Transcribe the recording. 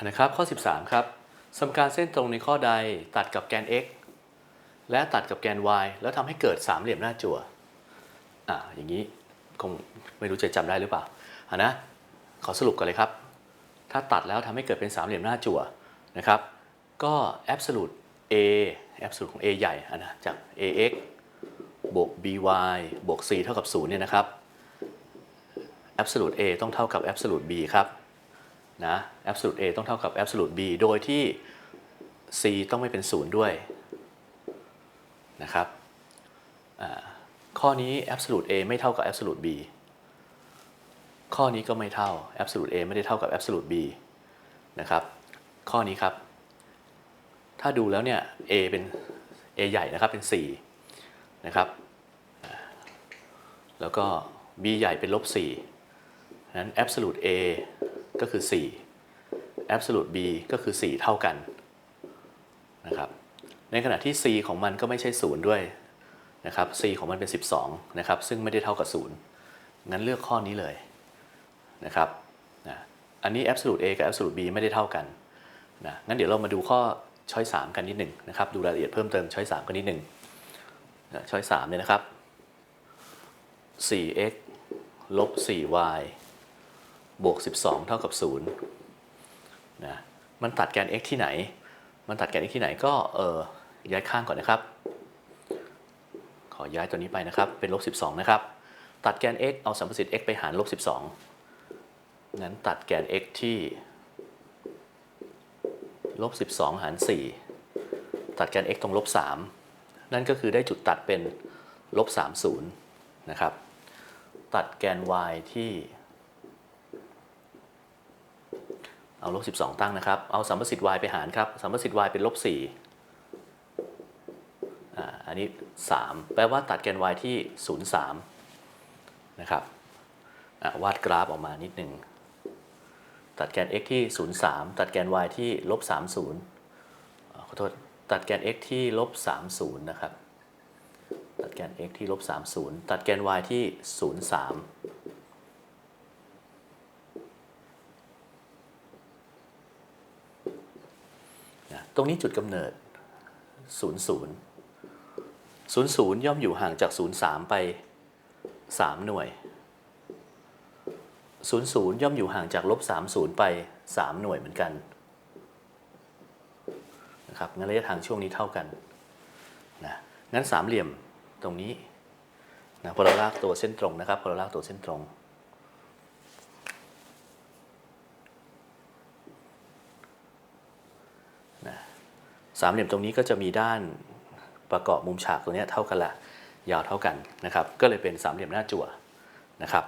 นะครับ ข้อ 13 ครับ สมการเส้นตรงในข้อใดตัดกับแกน x และตัดกับแกน y แล้วทำให้เกิดสามเหลี่ยมหน้าจั่วอ่าอย่างนี้คงไม่รู้จะจำได้หรือเปล่าอะนะขอสรุปกันเลยครับ ถ้าตัดแล้วทำให้เกิดเป็นสามเหลี่ยมหน้าจั่วนะครับ ก็ absolute a absolute ของ a ใหญ่อะนะจาก ax บวก by บวก c เท่ากับ0เนี่ยนะครับ absolute a ต้องเท่ากับ absolute b ครับ นะ absolute a ต้องเท่ากับ absolute b โดยที่ c ต้องไม่เป็นศูนย์ด้วยนะครับข้อนี้ absolute a ไม่เท่ากับ absolute b ข้อนี้ก็ไม่เท่า absolute a ไม่ได้เท่ากับ absolute b นะครับ ข้อนี้ครับ ถ้าดูแล้วเนี่ย a เป็น a ใหญ่นะครับเป็น 4 นะครับ แล้วก็ b ใหญ่เป็นลบ4นั้น absolute a ก็คือ 4 absolute b ก็คือ 4 เท่ากันนะครับ ในขณะที่ c ของมันก็ไม่ใช่ 0 ด้วยนะครับ c ของมันเป็น 12นะครับ ซึ่งไม่ได้เท่ากับ 0 งั้นเลือกข้อนี้เลยนะครับนะอันนี้ absolute a กับ absolute b ไม่ได้เท่ากันนะงั้นเดี๋ยวเรามาดูข้อช้อย3กันนิดหนึ่งนะครับ ดูรายละเอียดเพิ่มเติมช้อย3กันนิดหนึ่งช้อย3เนี่ยนะครับ 4x ลบ 4y บวก 12 เท่ากับ0นะมันตัดแกน x ที่ไหน มันตัดแกน x ที่ไหนก็เออย้ายข้างก่อนนะครับ ขอย้ายตัวนี้ไปนะครับ เป็นลบ 12 นะครับ ตัดแกน x เอาสัมประสิทธิ์ x ไปหารลบ 12 งั้นตัดแกน x ที่ลบ 12 หาร 4 ตัดแกน x ตรงลบ 3 นั่นก็คือได้จุดตัดเป็นลบ 30 นะครับ ตัดแกน y ที่ เอาลบ12 ตั้งนะครับ เอาสัมประสิทธิ์ y ไปหารครับ สัมประสิทธิ์ y เป็นลบ4อ่า อันนี้ 3 แปลว่าตัดแกน y ที่ 0 3 นะครับวาดกราฟออกมานิดหนึ่ง ตัดแกน x ที่ 0 3 ตัดแกน y ที่ลบ30ขอโทษ ตัดแกน x ที่ลบ30 นะครับ ตัดแกน x ที่ลบ30 ตัดแกน y ที่ 0 3 นะ ตรงนี้จุดกำเนิด 0 0 0 0 ย่อมอยู่ห่างจาก 0 3 ไป 3 หน่วย 0 0 ย่อมอยู่ห่างจากลบ3 0 ไป 3 หน่วยเหมือนกันนะครับงั้นระยะทางช่วงนี้เท่ากันนะงั้นสามเหลี่ยมตรงนี้นะพอเราลากตัวเส้นตรงนะครับพอเราลากตัวเส้นตรง สามเหลี่ยมตรงนี้ก็จะมีด้านประกอบมุมฉากตรงนี้เท่ากันละยาวเท่ากันนะครับ ก็เลยเป็นสามเหลี่ยมหน้าจั่วนะครับ